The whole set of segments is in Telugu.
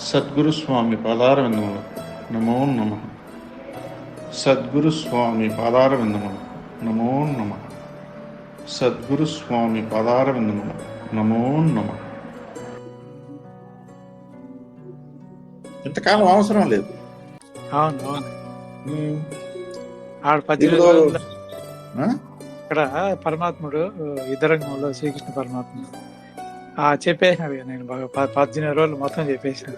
సద్గురు స్వామి పాదారవిందములు. నమో నమ. సద్గురు స్వామి పాదారవిందములు. నమో నమ. సద్గురు స్వామి పాదారవిందములు. నమో నమ. ఇంతకాలం అవసరం లేదు. అవును? ఇక్కడ పరమాత్ముడు ఇద్దరంగంలో శ్రీకృష్ణ పరమాత్ముడు. చెప్పేసినాడు ఇక నేను బాగా పద్దెనిమిది రోజులు మొత్తం చెప్పేసిన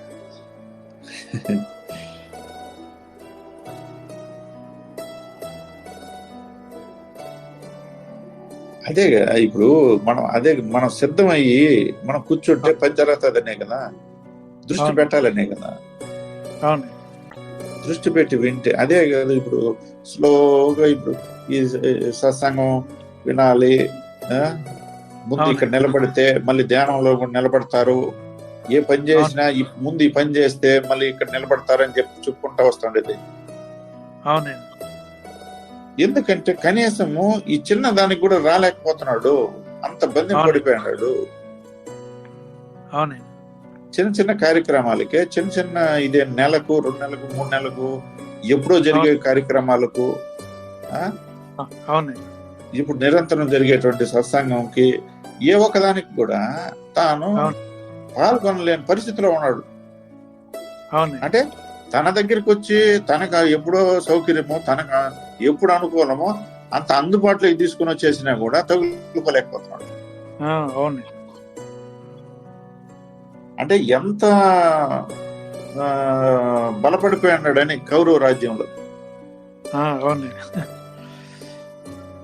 అదే కదా, ఇప్పుడు మనం అదే మనం సిద్ధమయ్యి మనం కూర్చుంటే పని జరుగుతుందనే కదా దృష్టి. పెట్టాలనే కదా అవును దృష్టి పెట్టి వింటే అదే కదా ఇప్పుడు స్లోగా ఇప్పుడు ఈ సత్సంగం వినాలి? ముందు. ఇక్కడ నిలబడితే మళ్ళీ ధ్యానంలో కూడా నిలబడతారు. ఏ పని చేసినా ముందు ఈ పని చేస్తే మళ్ళీ ఇక్కడ నిలబడతారని చెప్పి చెప్పుకుంటా వస్తుండేది. అవునండి. ఎందుకంటే కనీసము ఈ చిన్న దానికి కూడా రాలేకపోతున్నాడు. అంత బంధం. పడిపోయినాడు. అవునండి. చిన్న చిన్న కార్యక్రమాలకే చిన్న చిన్న ఇదే నెలకు రెండు నెలలకు మూడు నెలలకు ఎప్పుడో జరిగే కార్యక్రమాలకు ఆ, అ- అవునండి. ఇప్పుడు నిరంతరం జరిగేటువంటి సత్సంగంకి ఏ ఒక్కదానికి కూడా తాను అవును. పాల్గొనలేని పరిస్థితిలో ఉన్నాడు. అంటే తన దగ్గరికి వచ్చి తనకు ఎప్పుడో సౌకర్యమో తనకు ఎప్పుడు అనుకూలమో అంత అందుబాటులోకి తీసుకుని వచ్చేసినా కూడా తగులుకోలేకపోతున్నాడు. ఆ, అవునండి అంటే ఎంత ఆ, బలపడిపోయి ఉన్నాడని కౌరవ రాజ్యంలో. ఆ, అవునండి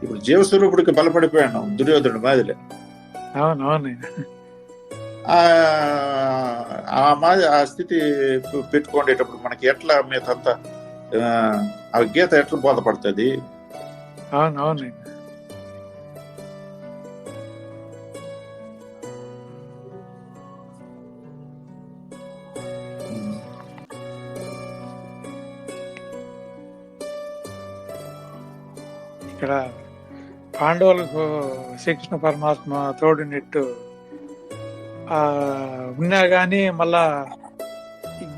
ఇప్పుడు జీవస్వరూపుడికి బలపడిపోయాను దుర్యోధనుడు మాదిరి. అవును అవునండి ఆ ఆ మాది ఆ స్థితి పె- పెట్టుకునేటప్పుడు మనకి ఎట్లా మీదంతా ఆ, ఆ గీత ఎట్లా బోధపడుతుంది? అవును అవునండి ఇక్కడ పాండవులకు శ్రీకృష్ణ పరమాత్మ తోడునిట్టు ఆ ఉన్నా కానీ మళ్ళా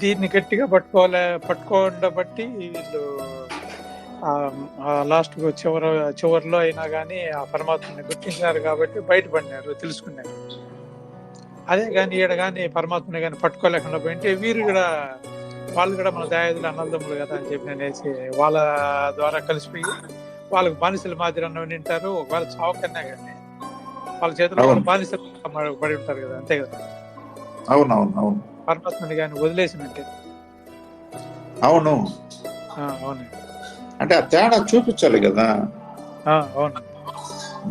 దీన్ని గట్టిగా పట్టుకోలే పట్టుకోండ బట్టి వీళ్ళు లాస్ట్ చివరి చివరిలో అయినా కానీ ఆ పరమాత్మని గుర్తించినారు కాబట్టి బయటపడినారు తెలుసుకున్నారు. అదే కానీ ఈడ కానీ పరమాత్మని కానీ పట్టుకోలేకుండా పోయింటే వీరు కూడా వాళ్ళు కూడా మన దయాదులు అన్నదమ్ములు కదా అని చెప్పి అనేసి వాళ్ళ ద్వారా కలిసిపోయి వాళ్ళకి బానిసల మాదిరి అన్న వింటారు. ఒకవేళ చావకన్నా కానీ వాళ్ళ చేతిలో అవును. బానిసలు పడి ఉంటారు కదా అంతే కదా? అవునవును అవును. పరమాత్మని కానీ వదిలేసినట్టే. అవును. అవును అంటే ఆ తేడా చూపించాలి కదా? ఆ, అవును.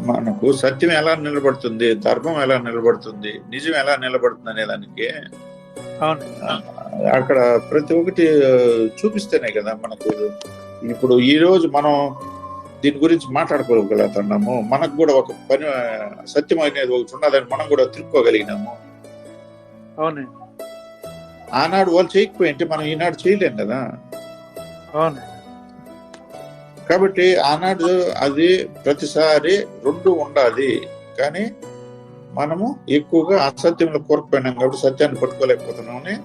మనకు సత్యం ఎలా నిలబడుతుంది ధర్మం ఎలా నిలబడుతుంది నిజం ఎలా నిలబడుతుంది అనే దానికి అవును. అక్కడ ప్రతి ఒక్కటి చూపిస్తేనే కదా మనకు. ఇప్పుడు ఈ రోజు మనం దీని గురించి మాట్లాడుకోగలుగుతున్నాము మనకు కూడా ఒక పని సత్యం అనేది ఒకటి ఉన్నదని మనం కూడా తిరుక్కోగలిగినాము. అవును ఆనాడు వాళ్ళు చేయకపోయింటే మనం ఈనాడు చేయలేం కదా. అవును కాబట్టి ఆనాడు అది ప్రతిసారి రెండు ఉండాలి. కానీ మనము ఎక్కువగా అసత్యంలో కోరుకుపోయినాం కాబట్టి సత్యాన్ని పట్టుకోలేకపోతున్నామని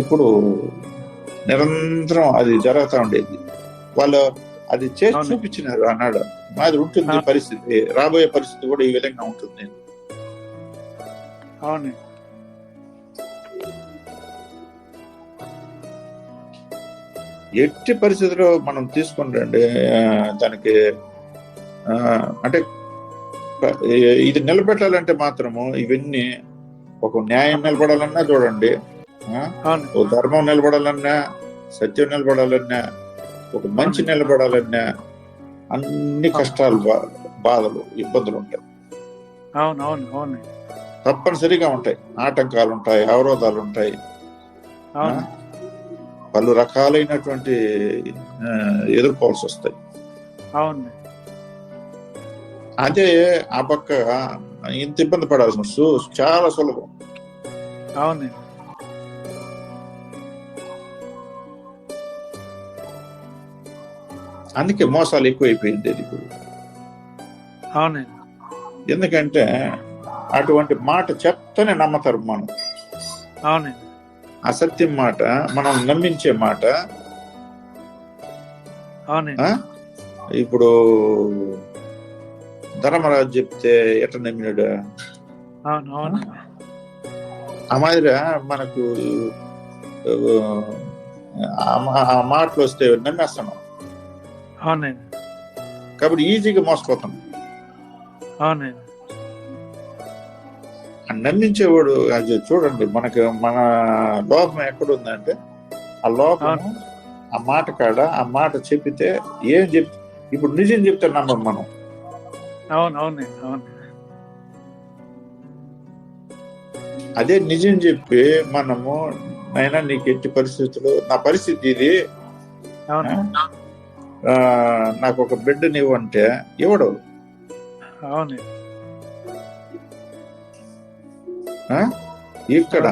ఇప్పుడు నిరంతరం అది జరుగుతూ ఉండేది. వాళ్ళు అది చేసి. చూపించినారు ఆనాడు మాది ఉంటుంది. పరిస్థితి. రాబోయే పరిస్థితి కూడా ఈ విధంగా ఉంటుంది. అవును. ఎట్టి పరిస్థితిలో మనం తీసుకుంటే దానికి అంటే ఇది నిలబెట్టాలంటే మాత్రము ఇవన్నీ ఒక న్యాయం నిలబడాలన్నా చూడండి ఓ ధర్మం నిలబడాలన్నా సత్యం నిలబడాలన్నా ఒక మంచి నిలబడాలన్నా అన్ని కష్టాలు బాధలు ఇబ్బందులు ఉంటాయి. అవును అవును అవును తప్పనిసరిగా ఉంటాయి. ఆటంకాలు ఉంటాయి అవరోధాలు ఉంటాయి అవును. పలు రకాలైనటువంటి ఎదుర్కోవాల్సి వస్తాయి అవును అదే ఆ పక్క ఇంత ఇబ్బంది పడాల్సిన సు- చాలా సులభం. అవునండి. అందుకే మోసాలు ఎక్కువైపోయింది ఇప్పుడు అవునండి. ఎందుకంటే అటువంటి మాట చెప్తేనే నమ్మతారు మనం. అవునండి. అసత్యం మాట మనం నమ్మించే మాట? ఇప్పుడు ధర్మరాజు చెప్తే ఎట్ట నమ్మినాడు? ఆ మాదిరి మనకు ఆ మాటలు వస్తే నమ్మేస్తున్నాం. అవునండి కాబట్టి ఈజీగా మోసపోతాం. అవునండి నమ్మించేవాడు అది చూడండి మనకి మన లోపం ఎక్కడుందంటే ఆ లోపం అవును. ఆ మాట కాడ ఆ మాట చెప్పితే ఏం చెప్ ఇప్పుడు నిజం చెప్తే నమ్మం మనం. అవును అవునండి అవును. అదే నిజం చెప్పి మనము నైనా నీకు ఎట్టి పరిస్థితులు నా పరిస్థితి ఇది. అవును. నాకు ఒక బిడ్డ నీవు అంటే ఇవ్వడు అవునండి ఆ? ఇక్కడ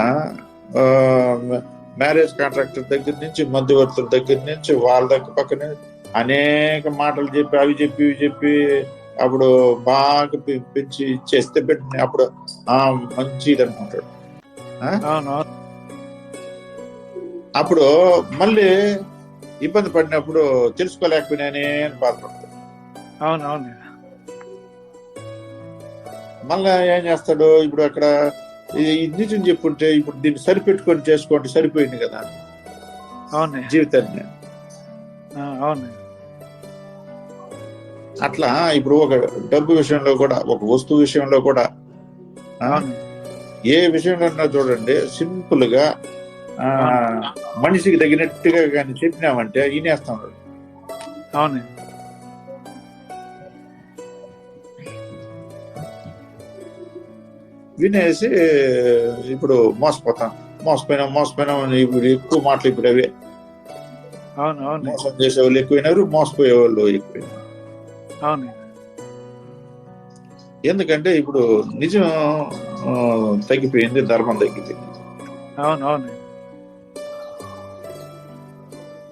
మ్యారేజ్ కాంట్రాక్టర్ దగ్గర నుంచి మధ్యవర్తుల దగ్గర నుంచి వాళ్ళ దగ్గర పక్కన అనేక మాటలు చెప్పి అవి చెప్పి ఇవి చెప్పి అప్పుడు బాగా పెంచి చేస్తే బిడ్డని అప్పుడు ఆ మంచిది అనుకుంటాడు. అవును అవును. అప్పుడు మళ్ళీ ఇబ్బంది పడినప్పుడు తెలుసుకోలేకపోయినానే అని బాధపడతాడు. అవును అవును మళ్ళా ఏం చేస్తాడు? ఇప్పుడు అక్కడ నిజం చెప్పుంటే ఇప్పుడు దీన్ని సరిపెట్టుకొని చేసుకోండి సరిపోయింది కదా. అవును. జీవితాన్ని. అవును. అట్లా ఇప్పుడు ఒక డబ్బు విషయంలో కూడా ఒక వస్తువు విషయంలో కూడా ఏ విషయంలో చూడండి సింపుల్గా మనిషికి తగినట్టుగా కానీ చెప్పినామంటే ఈనేస్తాం అవును. వినేసి ఇప్పుడు మోసపోతాం. మోసపోయినాం మోసపోయినాం అని ఇప్పుడు ఎక్కువ మాటలు ఇప్పుడు అవే. అవును అవును. మోసం చేసే వాళ్ళు ఎక్కువైనారు మోసపోయే వాళ్ళు ఎక్కువైనారు. అవును. ఎందుకంటే ఇప్పుడు నిజం తగ్గిపోయింది ధర్మం తగ్గిపోయింది. అవును అవును.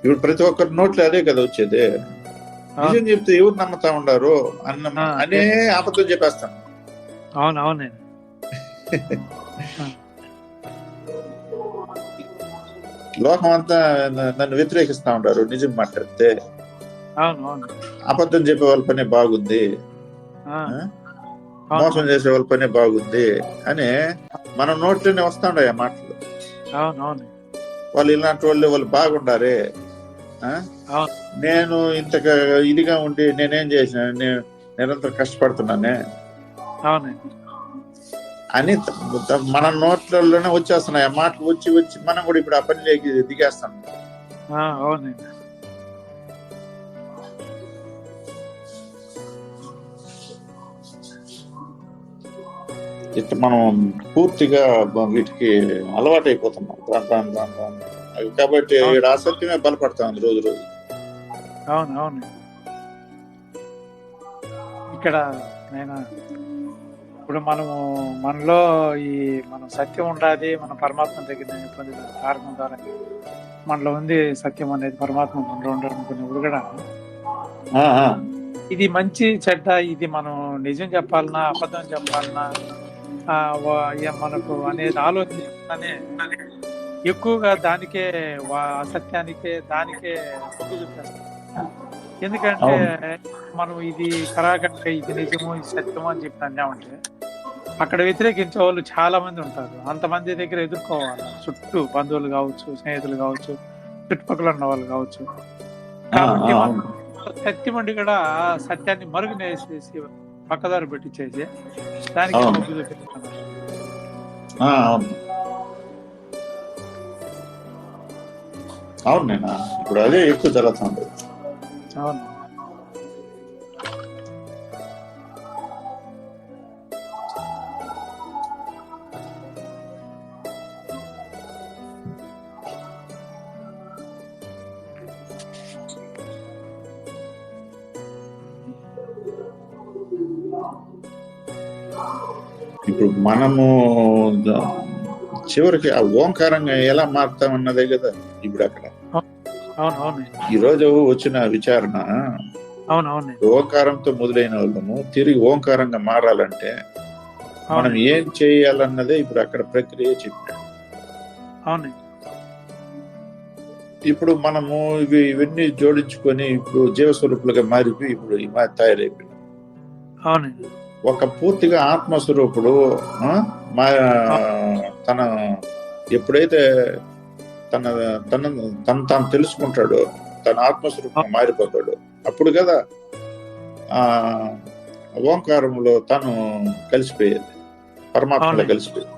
ఇప్పుడు ప్రతి ఒక్కరి నోట్లో అదే కదా వచ్చేది. నిజం చెప్తే ఎవరు నమ్ముతా ఉండారు? అన్న అనే అబద్ధం చెప్పేస్తాను అవును అవునండి లోకం అంతా నన్ను వ్యతిరేకిస్తా ఉంటారు నిజం మాట్లాడితే. అబద్ధం చెప్పే వాళ్ళ పనే బాగుంది. మోసం చేసే వాళ్ళ పనే బాగుంది అని మన నోట్లోనే వస్తా ఉన్నాయి ఆ మాటలు. వాళ్ళు ఇలాంటి వాళ్ళు వాళ్ళు బాగుండారే. నేను ఇంతగా ఇదిగా ఉండి నేనేం చేసిన నేను నిరంతరం కష్టపడుతున్నానే? అని మన నోట్లలోనే వచ్చేస్తున్నాయి. ఆ మాటలు వచ్చి వచ్చి మనం కూడా ఇప్పుడు ఆ పనిలోకి దిగేస్తాం. అవునండి ఇట్లా మనం పూర్తిగా వీటికి అలవాటు అయిపోతున్నాం రాను అది కాబట్టి ఆసక్తిమే బలపడతా రోజు రోజు. అవును అవును. ఇక్కడ నేను ఇప్పుడు మనము మనలో ఈ మనం సత్యం ఉండాలి మన పరమాత్మ దగ్గర పొందిన కారణం ద్వారా మనలో ఉంది సత్యం అనేది పరమాత్మ మనలో ఉండడం అనుకునేప్పుడు కూడా. ఇది మంచి చెడ్డ ఇది మనం నిజం చెప్పాలన్నా అబద్ధం చెప్పాలన్నా మనకు అనేది ఆలోచనే ఎక్కువగా దానికే అసత్యానికే దానికే మొగ్గు ఎందుకంటే మనం ఇది కరాగంటే ఇది నిజము ఇది సత్యము అని చెప్పి అన్నామంటే అక్కడ వ్యతిరేకించే వాళ్ళు చాలా మంది ఉంటారు. అంతమంది దగ్గర ఎదుర్కోవాలి. చుట్టూ బంధువులు కావచ్చు స్నేహితులు కావచ్చు చుట్టుపక్కల ఉన్న వాళ్ళు కావచ్చు. కాబట్టి. సత్యం ఉండి కూడా సత్యాన్ని మరుగునేసేసి పక్కదారి పెట్టించేసి దానికి అవును నేను? ఇప్పుడు అదే ఎక్కువ జరుగుతుంది. అవును. ఇప్పుడు మనము చివరికి ఆ ఓంకారంగా ఎలా మారుతామన్నదే కదా. ఇప్పుడు అక్కడ అవును అవునండి ఈ రోజు వచ్చిన విచారణ ఓంకారంతో మొదలైన వాళ్ళము తిరిగి ఓంకారంగా మారాలంటే మనం ఏం చేయాలన్నదే ఇప్పుడు అక్కడ ప్రక్రియ చెప్పాడు. ఇప్పుడు మనము ఇవి ఇవన్నీ జోడించుకొని ఇప్పుడు జీవస్వరూపులుగా మారిపోయి ఇప్పుడు ఈ తయారైపోయింది ఒక పూర్తిగా ఆత్మస్వరూపుడు మా తన ఎప్పుడైతే తన తన తను తాను తెలుసుకుంటాడో. తన ఆత్మస్వరూపం మారిపోతాడు. అప్పుడు కదా ఆ ఓంకారంలో తను కలిసిపోయేది. పరమాత్మలో. కలిసిపోయేది.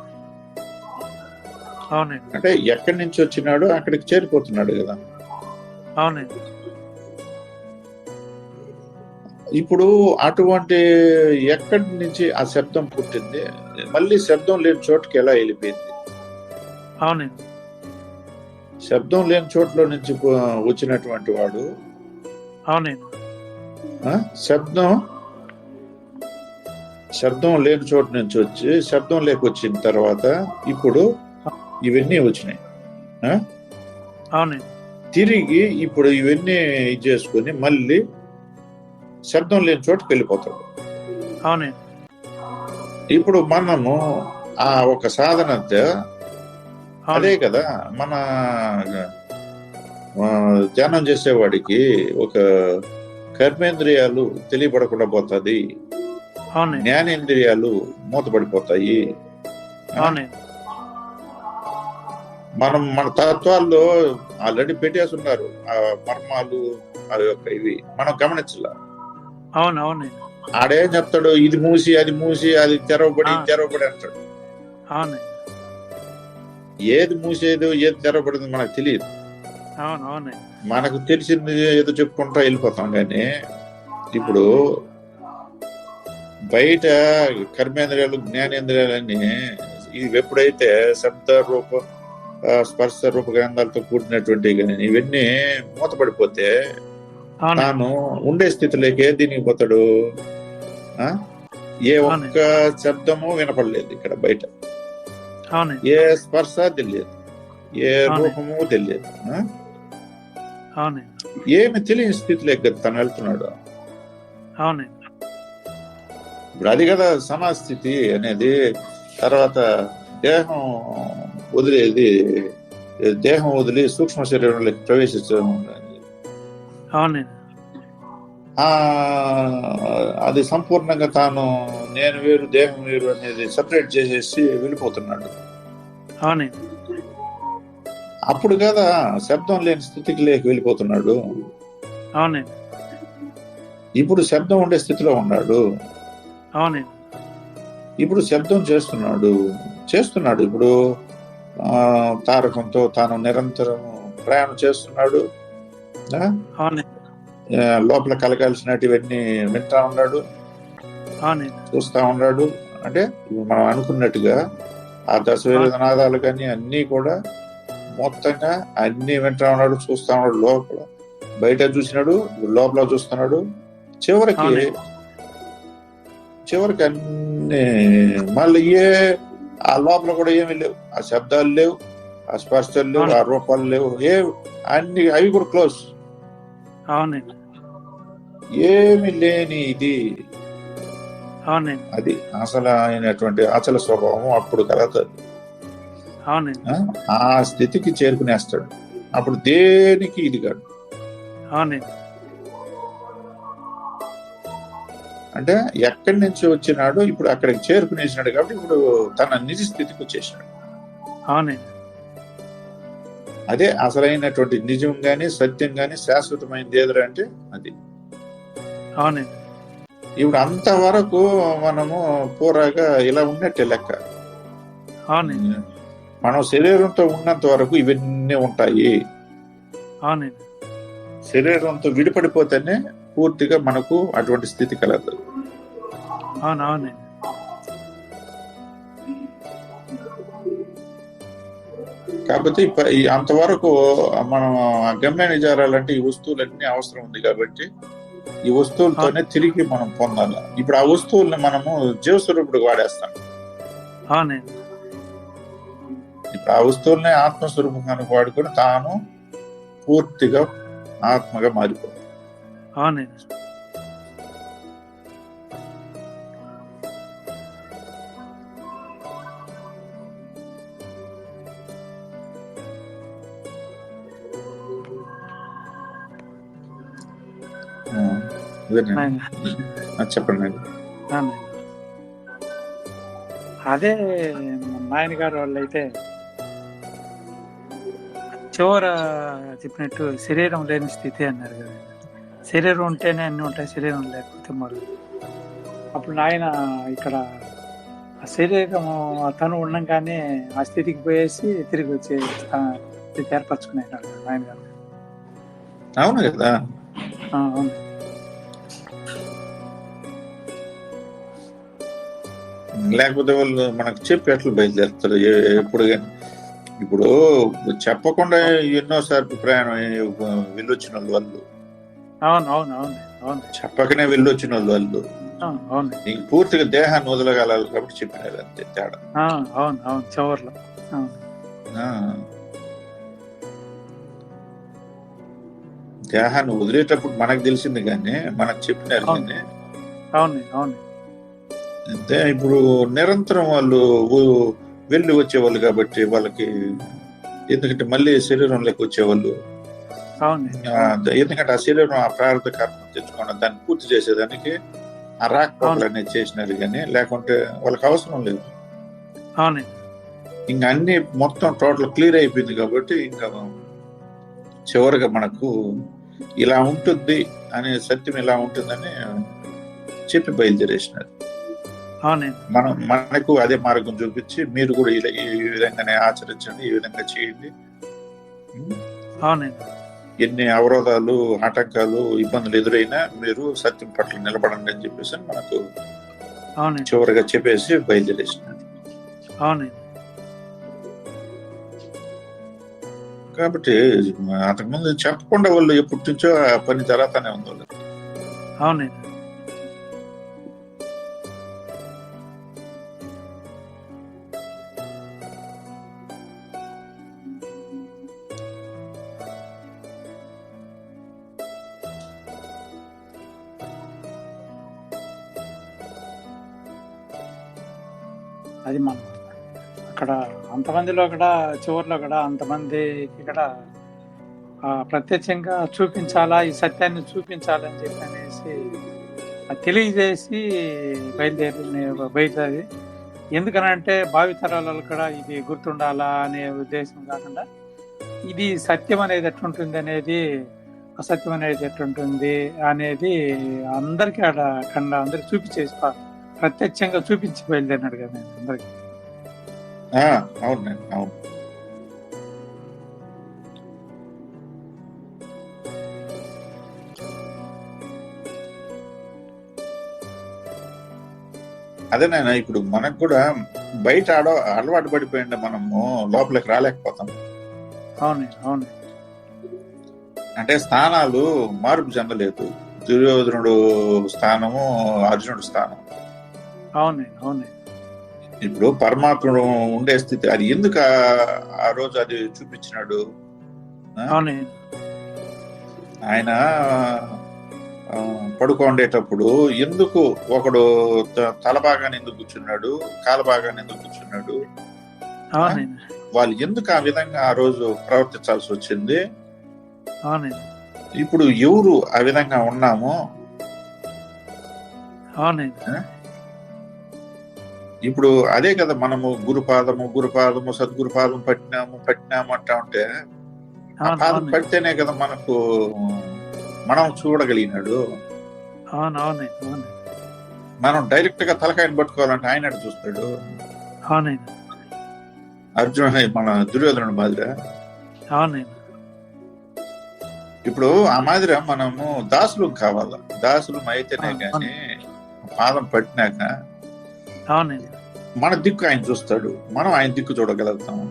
అంటే ఎక్కడి నుంచి వచ్చినాడో అక్కడికి చేరిపోతున్నాడు కదా. అవునండి. ఇప్పుడు అటువంటి ఎక్కడి నుంచి ఆ శబ్దం పుట్టింది? మళ్ళీ శబ్దం లేని చోటుకి ఎలా వెళ్ళిపోయింది? అవునండి. శబ్దం లేని చోట్ల నుంచి వచ్చినటువంటి వాడు. అవునండి. శబ్దం శబ్దం లేని చోటు నుంచి వచ్చి శబ్దం లేకొచ్చిన తర్వాత ఇప్పుడు ఇవన్నీ వచ్చినాయి. అవునండి. తిరిగి ఇప్పుడు ఇవన్నీ ఇది చేసుకొని మళ్ళీ శబ్దం లేని చోటుకి వెళ్ళిపోతాడు. అవునండి. ఇప్పుడు మనము ఆ ఒక సాధనతో అదే కదా మన ధ్యానం చేసేవాడికి ఒక కర్మేంద్రియాలు తెలియబడకుండా పోతుంది. జ్ఞానేంద్రియాలు మూతపడిపోతాయి. మనం మన తత్వాల్లో ఆల్రెడీ పెట్టేసి ఉన్నారు. ఆ మర్మాలు ఆ యొక్క ఇవి. మనం గమనించాల. అవును అవునండి. ఆడేం చెప్తాడు? ఇది మూసి అది మూసి అది తెరవబడి తెరవబడి అంటాడు. అవునండి. ఏది మూసేదో ఏది తెరవబడిందో మనకు తెలియదు. మనకు తెలిసింది ఏదో చెప్పుకుంటా వెళ్ళిపోతాం కానీ ఇప్పుడు బయట కర్మేంద్రియాలు జ్ఞానేంద్రియాలన్నీ ఇవి ఎప్పుడైతే శబ్ద రూప స్పర్శ రూప గ్రంథాలతో కూడినటువంటి కానీ ఇవన్నీ మూతపడిపోతే తాను ఉండే స్థితిలోకి దీనికి పోతాడు? ఏ ఒక్క శబ్దము వినపడలేదు ఇక్కడ బయట. ఏ స్పర్శ తెలియదు ఏ. రూపము తెలియదు ఏమి తెలియని స్థితిలోకి కదా తను వెళ్తున్నాడు ఇప్పుడు అది కదా సమాస్థితి అనేది తర్వాత దేహం వదిలేది దేహం వదిలి సూక్ష్మ శరీరంలోకి ప్రవేశించడం అవునండి అది సంపూర్ణంగా తాను నేను వేరు దేహం వేరు అనేది సపరేట్ చేసేసి వెళ్ళిపోతున్నాడు. అవునండి. అప్పుడు కదా శబ్దం లేని స్థితికి లేక వెళ్ళిపోతున్నాడు. అవునండి. ఇప్పుడు శబ్దం ఉండే స్థితిలో ఉన్నాడు. అవునండి. ఇప్పుడు శబ్దం చేస్తున్నాడు. చేస్తున్నాడు. ఇప్పుడు తారకంతో తాను నిరంతరం ప్రయాణం చేస్తున్నాడు. అవునండి. లోపల కలగాల్సినటివన్నీ వింటా ఉన్నాడు. చూస్తా ఉన్నాడు. అంటే మనం అనుకున్నట్టుగా ఆ దశవేద నాదాలు కానీ అన్నీ కూడా మొత్తంగా అన్ని వింటా ఉన్నాడు చూస్తా ఉన్నాడు. లోపల బయట చూసినాడు లోపల చూస్తున్నాడు. చివరికి. చివరికి అన్ని మళ్ళీ ఏ ఆ లోపల కూడా ఏమీ లేవు. ఆ శబ్దాలు లేవు ఆ స్పర్శలు లేవు ఆ రూపాలు లేవు ఏ అన్ని అవి కూడా క్లోజ్. అవునండి. ఏమి లేని ఇది అవునండి. అది అసలు అయినటువంటి అచల స్వభావం అప్పుడు కలుగుతుంది అవునండి. ఆ? స్థితికి చేరుకునేస్తాడు. అప్పుడు దేనికి ఇది కాదు. అవునండి. అంటే ఎక్కడి నుంచి వచ్చినాడో ఇప్పుడు అక్కడికి చేరుకునేసినాడు కాబట్టి ఇప్పుడు తన నిజ స్థితికి వచ్చేసినాడు. అవునండి. అదే అసలైనటువంటి నిజం గాని సత్యం గాని శాశ్వతమైనది ఏదరా అంటే అది. అవునండి ఇప్పుడు అంతవరకు మనము పూరాగా ఇలా ఉన్నట్టే లెక్క. అవునండి మనం శరీరంతో ఉన్నంత వరకు ఇవన్నీ ఉంటాయి. అవునండి శరీరంతో విడిపడిపోతేనే పూర్తిగా మనకు అటువంటి స్థితి కలదు. అవును అవునండి కాకపోతే అంతవరకు మనం ఆ గమ్యాన్ని చేరాలంటే ఈ వస్తువులన్నీ అవసరం ఉంది కాబట్టి ఈ వస్తువులతోనే తిరిగి మనం పొందాలి. ఇప్పుడు ఆ వస్తువుల్ని మనము జీవస్వరూపుడు వాడేస్తాం. ఇప్పుడు ఆ వస్తువుల్ని ఆత్మస్వరూపంగా వాడుకొని తాను పూర్తిగా ఆత్మగా మారిపో చెప్పండి. అదే మా నాయనగారు వాళ్ళు అయితే చివర చెప్పినట్టు శరీరం లేని స్థితి అన్నారు కదా. శరీరం ఉంటేనే అన్ని ఉంటాయి శరీరం లేకపోతే మరి. అప్పుడు నాయన ఇక్కడ ఆ శరీరం తను ఉండంగానే ఆ స్థితికి పోయేసి తిరిగి వచ్చే స్థా- స్థితి ఏర్పరచుకున్నాడు నాయన గారు అవును కదా. అవును. లేకపోతే వాళ్ళు మనకు చెప్పి ఎట్లా బయలుదేరుతారు ఎప్పుడు కానీ. ఇప్పుడు చెప్పకుండా ఎన్నోసార్లు ప్రయాణం వెళ్ళొచ్చిన వాళ్ళు అవును అవును అవును అవును. చెప్పకనే వెళ్ళొచ్చిన వాళ్ళు వాళ్ళు. అవును నీకు పూర్తిగా దేహాన్ని వదలగలాలి కాబట్టి చెప్పినారు అంతే తేడా. అవును అవును చివర్లో. దేహాన్ని వదిలేటప్పుడు మనకు తెలిసింది కానీ మనకు చెప్పినారు. కానీ. అవును అవును. అంతే ఇప్పుడు నిరంతరం వాళ్ళు వెళ్ళి వచ్చేవాళ్ళు కాబట్టి వాళ్ళకి ఎందుకంటే మళ్ళీ శరీరంలోకి వచ్చేవాళ్ళు. అవును ఆ, ఎందుకంటే ఆ శరీరం ఆ ప్రారంభ కర్మ తెచ్చుకోవడం దాన్ని పూర్తి చేసేదానికి ఆ రాకపోకలు అనేది చేసినారు కానీ లేకుంటే వాళ్ళకి అవసరం లేదు. అవును ఇంకా అన్ని మొత్తం టోటల్ క్లియర్ అయిపోయింది కాబట్టి ఇంకా చివరిగా మనకు ఇలా ఉంటుంది అనే సత్యం ఇలా ఉంటుందని చెప్పి బయలుదేరేసినారు. మనం మనకు అదే మార్గం చూపించి మీరు కూడా ఇలా ఈ విధంగానే ఆచరించండి ఈ విధంగా చేయండి. ఎన్ని అవరోధాలు ఆటంకాలు ఇబ్బందులు ఎదురైనా మీరు సత్యం పట్ల నిలబడండి అని చెప్పేసి మనకు చివరిగా చెప్పేసి బయలుదేరేసినారు అవునండి. కాబట్టి అంతకుముందు చెప్పకుండా వాళ్ళు ఎప్పటి నుంచో ఆ పని జరుగుతానే ఉంది వాళ్ళు అవునండి. అక్కడ అంతమందిలో కూడా చివరిలో కూడా అంతమంది ఇక్కడ ప్రత్యక్షంగా చూపించాలా ఈ సత్యాన్ని చూపించాలని చెప్పి అనేసి తెలియజేసి బయలుదేరి బయలుదేరి ఎందుకనంటే భావితరాలలో కూడా ఇది గుర్తుండాలా అనే ఉద్దేశం కాకుండా ఇది సత్యం అనేది ఎట్లుంటుంది అనేది అసత్యం అనేది ఎట్లుంటుంది అనేది అందరికీ ఆడ కండ అందరికి చూపించేసి ప్రత్యక్షంగా చూపించి బయలుదేరినాడు కదా అందరికీ. ఆ, అవునండి అవును. అదే నాయన ఇప్పుడు మనకు కూడా బయట ఆడ అలవాటు పడిపోయింది మనము లోపలికి రాలేకపోతాం. అవునండి అవును అంటే స్థానాలు మార్పు చెందలేదు. దుర్యోధనుడు స్థానము అర్జునుడు స్థానం. అవునండి అవునండి ఇప్పుడు పరమాత్ముడు ఉండే స్థితి అది ఎందుకు ఆ- రోజు అది చూపించినాడు? ఆయన పడుకోండేటప్పుడు ఎందుకు ఒకడు త- తల భాగాన్ని ఎందుకు కూర్చున్నాడు కాల భాగాన్ని ఎందుకు కూర్చున్నాడు? వాళ్ళు ఎందుకు ఆ విధంగా ఆ రోజు ప్రవర్తించాల్సి వచ్చింది? ఇప్పుడు ఎవరు ఆ విధంగా ఉన్నామో? ఇప్పుడు అదే కదా మనము గురుపాదము గురుపాదము సద్గురుపాదం పట్టినాము పట్టినాము అంటా ఉంటే ఆ పాదం పడితేనే కదా మనకు మనం చూడగలిగినాడు. మనం డైరెక్ట్గా తలకాయని పట్టుకోవాలంటే ఆయన చూస్తాడు? అర్జున మన దుర్యోధనుడు మాదిరి. ఇప్పుడు ఆ మాదిరి మనము దాసులు కావాలా? దాసులు అయితేనే కానీ పాదం పట్టినాక అవునండి. మన దిక్కు ఆయన చూస్తాడు. మనం ఆయన దిక్కు చూడగలుగుతాము.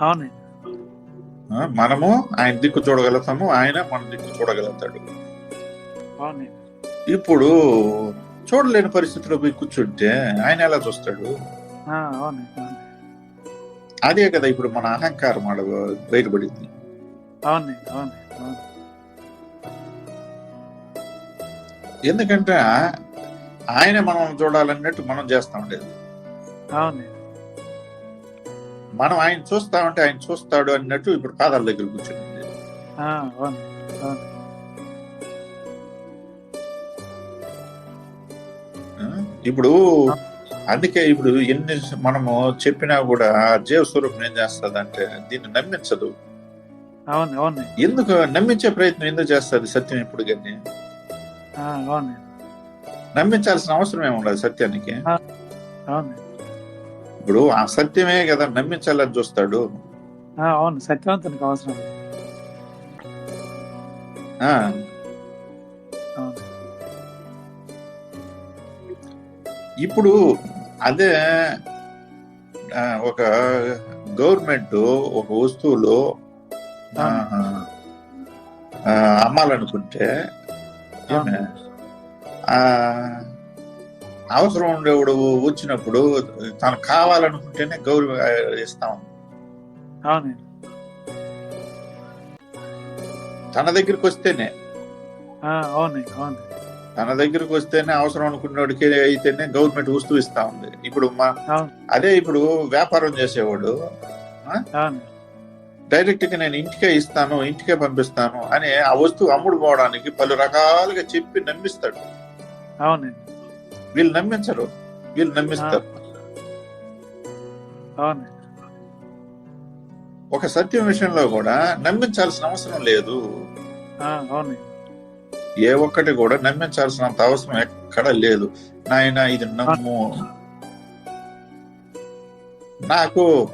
అవునండి. మనము ఆయన దిక్కు చూడగలుగుతాము. ఆయన మన దిక్కు చూడగలుగుతాడు. ఇప్పుడు చూడలేని పరిస్థితిలో పోయి కూర్చుంటే ఆయన ఎలా చూస్తాడు. అదే కదా ఇప్పుడు మన అహంకారం ఆడ బయటపడింది. ఎందుకంటే ఆయన మనం చూడాలన్నట్టు మనం చేస్తా ఉండేది. మనం ఆయన చూస్తా ఉంటే ఆయన చూస్తాడు అన్నట్టు ఇప్పుడు పాదాల దగ్గర కూర్చుంది ఆ? ఇప్పుడు అందుకే ఇప్పుడు ఎన్ని మనము చెప్పినా కూడా జీవ స్వరూపం ఏం చేస్తుంది అంటే దీన్ని నమ్మించదు. ఎందుకు? నమ్మించే ప్రయత్నం ఎందుకు చేస్తుంది సత్యం ఇప్పుడు కానీ? నమ్మించాల్సిన అవసరం ఏముండదు సత్యానికి. అవునండి ఇప్పుడు ఆ సత్యమే కదా నమ్మించాలని చూస్తాడు. అవును సత్యవంతునికి అవసరం. ఇప్పుడు అదే ఒక గవర్నమెంట్ ఒక వస్తువులు అమ్మాలనుకుంటే ఏమే, ఆ, అవసరం ఉండేవాడు వచ్చినప్పుడు తనకు కావాలనుకుంటేనే గౌరవ ఇస్తాం అవునండి. తన దగ్గరికి వస్తేనే. ఆ, అవునండి అవునండి. తన దగ్గరికి వస్తేనే అవసరం అనుకున్నోడికి అయితేనే గవర్నమెంట్ వస్తువు ఇస్తా ఉంది. ఇప్పుడు మా అవును. అదే ఇప్పుడు వ్యాపారం చేసేవాడు డైరెక్ట్గా నేను ఇంటికే ఇస్తాను ఇంటికే పంపిస్తాను అని ఆ వస్తువు అమ్ముడు పోవడానికి పలు రకాలుగా చెప్పి నమ్మిస్తాడు. అవునండి వీళ్ళు నమ్మించరు. వీళ్ళు నమ్మిస్తారు. ఒక సత్యం విషయంలో కూడా నమ్మించాల్సిన అవసరం లేదు. ఆ, అవునండి ఏ ఒక్కటి కూడా నమ్మించాల్సినంత అవసరం ఎక్కడ లేదు. నాయన ఇది నమ్ము. నాకు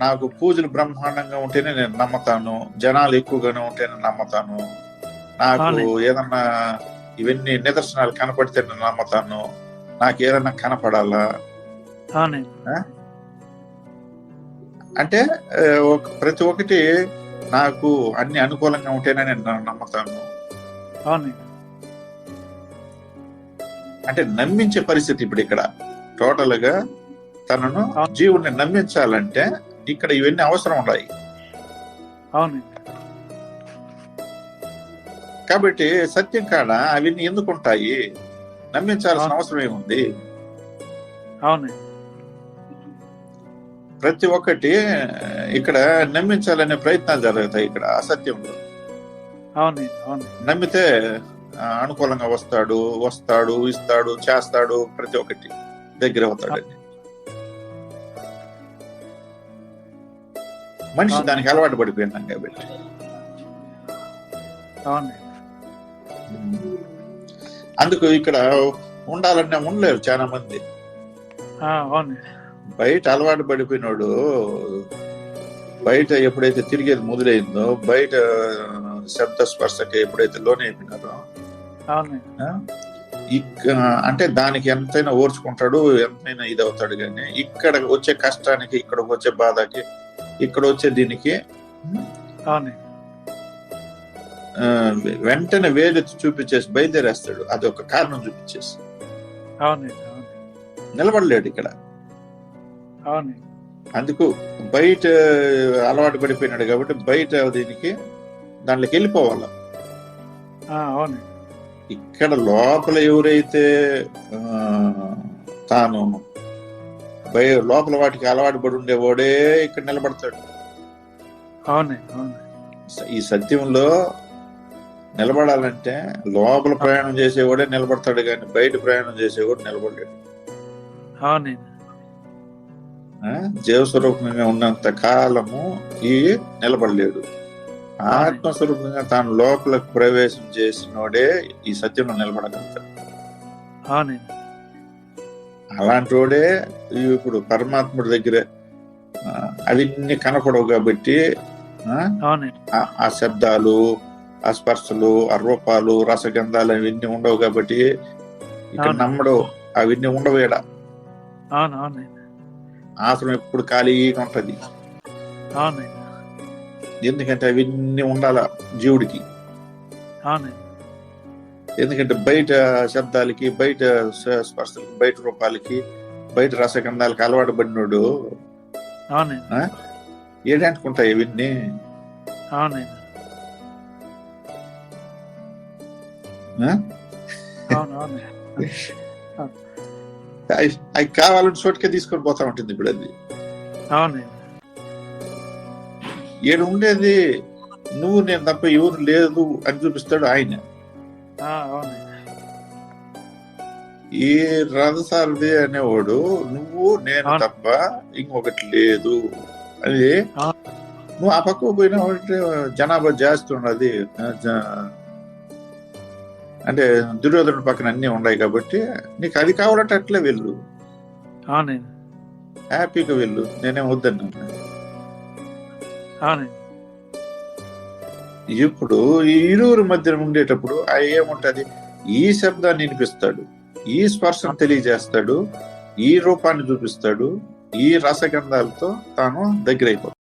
నాకు పూజలు బ్రహ్మాండంగా ఉంటేనే నేను నమ్ముతాను. జనాలు ఎక్కువగానే ఉంటేనే నమ్ముతాను. నాకు. ఏదన్నా ఇవన్నీ నిదర్శనాలు కనపడితే నేను నమ్ముతాను. నాకు ఏదన్నా కనపడాలా అంటే ప్రతి ఒక్కటి నాకు అన్ని అనుకూలంగా ఉంటేనే నేను నమ్ముతాను. అంటే నమ్మించే పరిస్థితి ఇప్పుడు ఇక్కడ. టోటల్గా తనను అవును. జీవుని నమ్మించాలంటే ఇక్కడ ఇవన్నీ అవసరం ఉన్నాయి. అవునండి. కాబట్టి సత్యం కాడ అవన్నీ ఎందుకు ఉంటాయి నమ్మించాల్సిన అవును. అవసరం ఏముంది? అవునండి ప్రతి ఒక్కటి ఇక్కడ నమ్మించాలనే ప్రయత్నాలు జరుగుతాయి ఇక్కడ అసత్యంలో అవునండి అవునండి నమ్మితే అనుకూలంగా వస్తాడు వస్తాడు ఇస్తాడు చేస్తాడు ప్రతి ఒక్కటి దగ్గర అవుతాడని మనిషి అవును. దానికి అలవాటు పడిపోయినాం కాబట్టి. అవునండి అందుకు ఇక్కడ ఉండాలన్నా ఉండలేరు చాలా మంది. బయట అలవాటు పడిపోయినోడు బయట ఎప్పుడైతే తిరిగేది మొదలైందో బయట శబ్ద స్పర్శకి ఎప్పుడైతే లోన్ అయిపోయినారో అంటే దానికి ఎంతైనా ఓర్చుకుంటాడు ఎంతైనా ఇది అవుతాడు కానీ ఇక్కడ వచ్చే కష్టానికి ఇక్కడ వచ్చే బాధకి ఇక్కడ వచ్చే దీనికి వెంటనే వేలెత్తి చూపించేసి బయలుదేరేస్తాడు. అది ఒక కారణం చూపించేసి. నిలబడలేడు ఇక్కడ. అందుకు బయట అలవాటు పడిపోయినాడు కాబట్టి బయట దీనికి దాంట్లోకి వెళ్ళిపోవాలి. ఇక్కడ లోపల ఎవరైతే తాను బయ లోపల వాటికి అలవాటు పడి ఉండేవాడే ఇక్కడ నిలబడతాడు. స- ఈ సత్యంలో నిలబడాలంటే లోపల ప్రయాణం చేసేవాడే నిలబడతాడు కానీ బయట ప్రయాణం చేసేవాడు నిలబడలేడు. జీవస్వరూపంగా ఉన్నంత కాలము ఈ నిలబడలేడు. ఆత్మస్వరూపంగా తాను లోపలకు ప్రవేశం చేసినోడే ఈ సత్యంలో నిలబడగలుగుతాడు. అలాంటి వాడే ఇప్పుడు పరమాత్ముడి దగ్గర అవన్నీ కనపడవు కాబట్టి ఆ శబ్దాలు ఆ స్పర్శలు ఆ రూపాలు రసగంధాలు అవన్నీ ఉండవు కాబట్టి ఇక్కడ. నమ్మడు. అవన్నీ ఉండవు అవునండి ఆశ్రమం ఎప్పుడు ఖాళీగా ఉంటది. ఎందుకంటే అవన్నీ ఉండాల జీవుడికి. ఎందుకంటే బయట శబ్దాలకి బయట స్పర్శలకి బయట రూపాలకి బయట రసగంధాలకు అలవాటు పడినోడు అవునండి ఏడంటుకుంటాయి ఇవన్నీ అవి కావాలని చోటుకే తీసుకొని పోతా ఉంటుంది ఇప్పుడు అది ఈడ ఉండేది నువ్వు నేను తప్ప ఎవరు లేదు అని చూపిస్తాడు ఆయన ఈ రథసారథి అనేవాడు నువ్వు నేను. తప్ప ఇంకొకటి లేదు అది. నువ్వు ఆ పక్క పోయినా జనాభా జాస్తి ఉన్నది అంటే దుర్యోధన పక్కన అన్ని ఉన్నాయి కాబట్టి నీకు అది కావాలంటే అట్లే వెళ్ళు. హ్యాపీగా వెళ్ళు. నేనేం వద్దన్నా. అవునండి ఇప్పుడు ఈ ఇరువురి మధ్య ఉండేటప్పుడు ఆ ఏముంటది? ఈ శబ్దాన్ని వినిపిస్తాడు. ఈ స్పర్శను తెలియజేస్తాడు. ఈ రూపాన్ని చూపిస్తాడు. ఈ రసగంధాలతో తాను దగ్గర అయిపోతాడు